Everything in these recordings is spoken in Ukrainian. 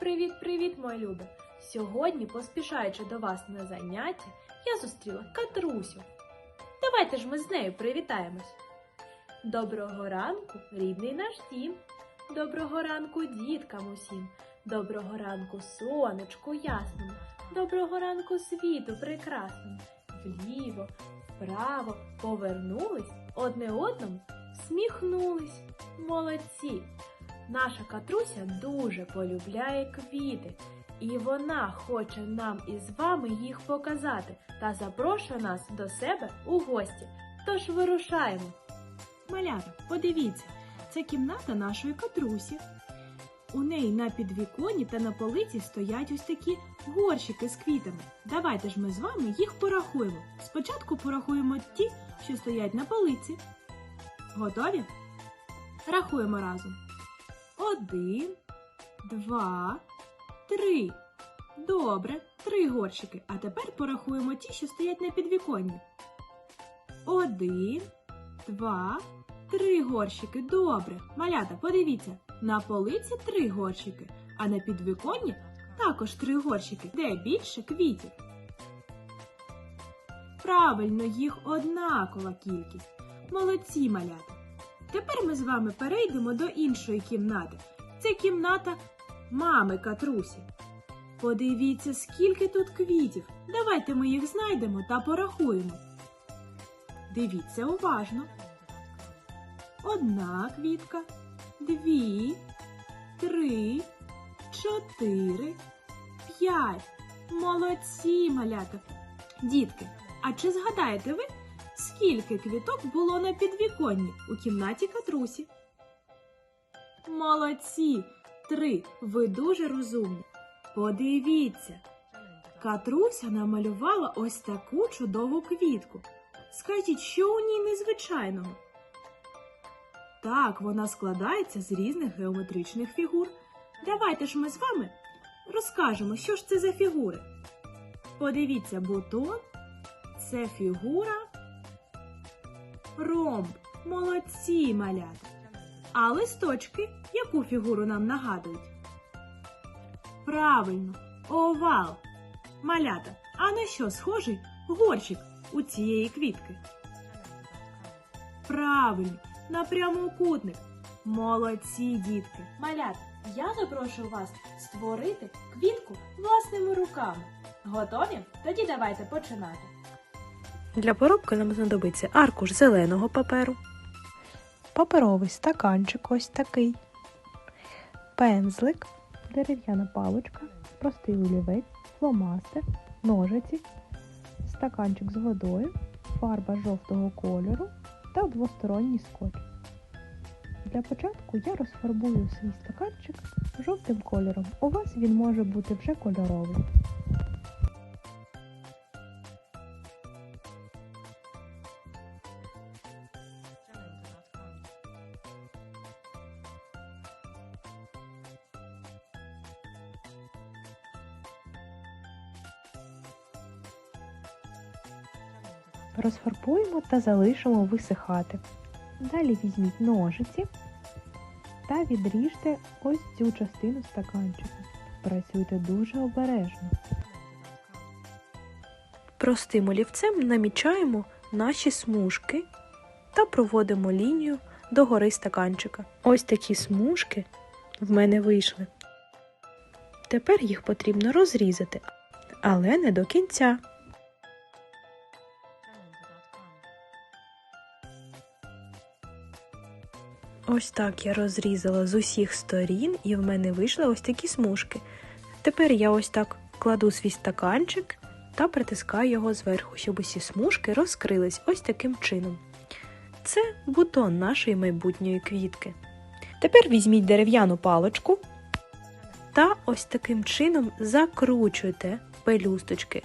Привіт-привіт, мої любі! Сьогодні, поспішаючи до вас на заняття, я зустріла Катрусю. Давайте ж ми з нею привітаємось. Доброго ранку, рідний наш дім. Доброго ранку, діткам усім. Доброго ранку, сонечку ясному. Доброго ранку, світу прекрасному. Вліво, вправо повернулись, одне одному всміхнулись. Молодці! Наша Катруся дуже полюбляє квіти, і вона хоче нам із вами їх показати та запрошує нас до себе у гості. Тож вирушаємо. Малята, подивіться, це кімната нашої катрусі. У неї на підвіконі та на полиці стоять ось такі горщики з квітами. Давайте ж ми з вами їх порахуємо. Спочатку порахуємо ті, що стоять на полиці. Готові? Рахуємо разом. Один, два, три. Добре, три горщики. А тепер порахуємо ті, що стоять на підвіконні. Один, два, три горщики. Добре. Малята, подивіться, на полиці три горщики, а на підвіконні також три горщики. Де більше квітів? Правильно, їх однакова кількість. Молодці, малята. Тепер ми з вами перейдемо до іншої кімнати. Це кімната мами Катрусі. Подивіться, скільки тут квітів. Давайте ми їх знайдемо та порахуємо. Дивіться уважно. Одна квітка, дві, три, чотири, п'ять. Молодці, малята. Дітки, а чи згадаєте ви, скільки квіток було на підвіконні у кімнаті Катрусі? Молодці! Три. Ви дуже розумні. Подивіться. Катруся намалювала ось таку чудову квітку. Скажіть, що у ній незвичайного? Так, вона складається з різних геометричних фігур. Давайте ж ми з вами розкажемо, що ж це за фігури. Подивіться, бутон це фігура ромб. Молодці, малята. А листочки яку фігуру нам нагадують? Правильно, овал. Малята, а на що схожий горщик у цієї квітки? Правильно, на прямокутник. Молодці, дітки. Малят, я запрошую вас створити квітку власними руками. Готові? Тоді давайте починати. Для поробки нам знадобиться аркуш зеленого паперу, паперовий стаканчик ось такий, пензлик, дерев'яна паличка, простий олівець, фломастер, ножиці, стаканчик з водою, фарба жовтого кольору та двосторонній скотч. Для початку я розфарбую свій стаканчик жовтим кольором. У вас він може бути вже кольоровий. Розфарбуємо та залишимо висихати. Далі візьміть ножиці та відріжте ось цю частину стаканчика. Працюйте дуже обережно. Простим олівцем намічаємо наші смужки та проводимо лінію до гори стаканчика. Ось такі смужки в мене вийшли. Тепер їх потрібно розрізати, але не до кінця. Ось так я розрізала з усіх сторін, і в мене вийшли ось такі смужки. Тепер я ось так кладу свій стаканчик та притискаю його зверху, щоб усі смужки розкрились ось таким чином. Це бутон нашої майбутньої квітки. Тепер візьміть дерев'яну паличку та ось таким чином закручуйте пелюсточки.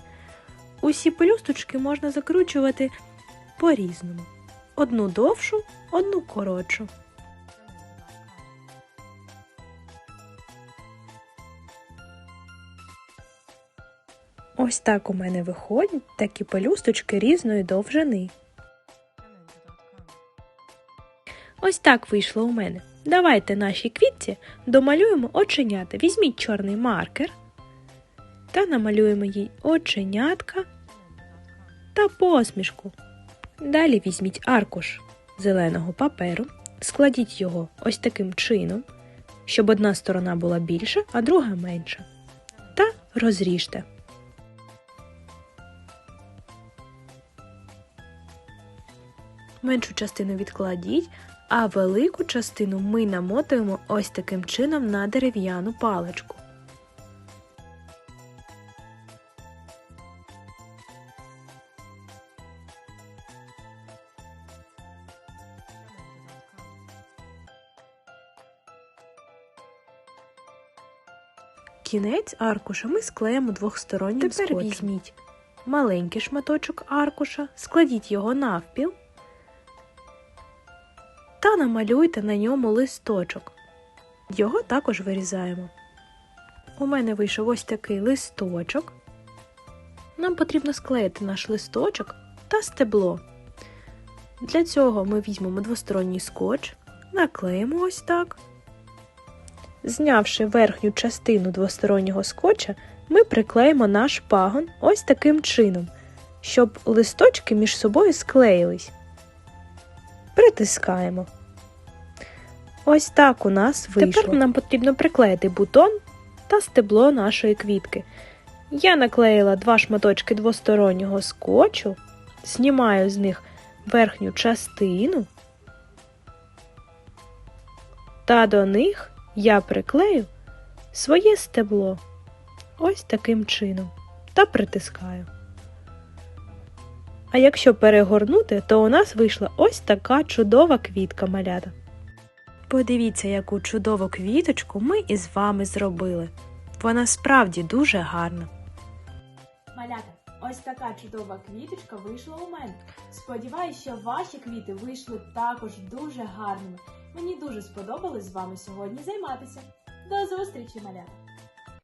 Усі пелюсточки можна закручувати по-різному. Одну довшу, одну коротшу. Ось так у мене виходять такі пелюсточки різної довжини. Ось так вийшло у мене. Давайте нашій квітці домалюємо оченята. Візьміть чорний маркер та намалюємо їй оченятка та посмішку. Далі візьміть аркуш зеленого паперу, складіть його ось таким чином, щоб одна сторона була більша, а друга менша. Та розріжте. Меншу частину відкладіть, а велику частину ми намотуємо ось таким чином на дерев'яну паличку. Кінець аркуша ми склеїмо двохстороннім Тепер скотчем. візьміть маленький шматочок аркуша, складіть його навпіл та намалюйте на ньому листочок. Його також вирізаємо. У мене вийшов ось такий листочок. Нам потрібно склеїти наш листочок та стебло. Для цього ми візьмемо двосторонній скотч, наклеїмо ось так. Знявши верхню частину двостороннього скотча, ми приклеїмо наш пагон ось таким чином, щоб листочки між собою склеїлись. Притискаємо. Ось так у нас вийшло. Тепер нам потрібно приклеїти бутон та стебло нашої квітки. Я наклеїла два шматочки двостороннього скотчу, знімаю з них верхню частину, та до них я приклею своє стебло ось таким чином та притискаю. А якщо перегорнути, то у нас вийшла ось така чудова квітка малята. Подивіться, яку чудову квіточку ми із вами зробили. Вона справді дуже гарна. Малята, ось така чудова квіточка вийшла у мене. Сподіваюсь, що ваші квіти вийшли також дуже гарними. Мені дуже сподобалось з вами сьогодні займатися. До зустрічі, малята!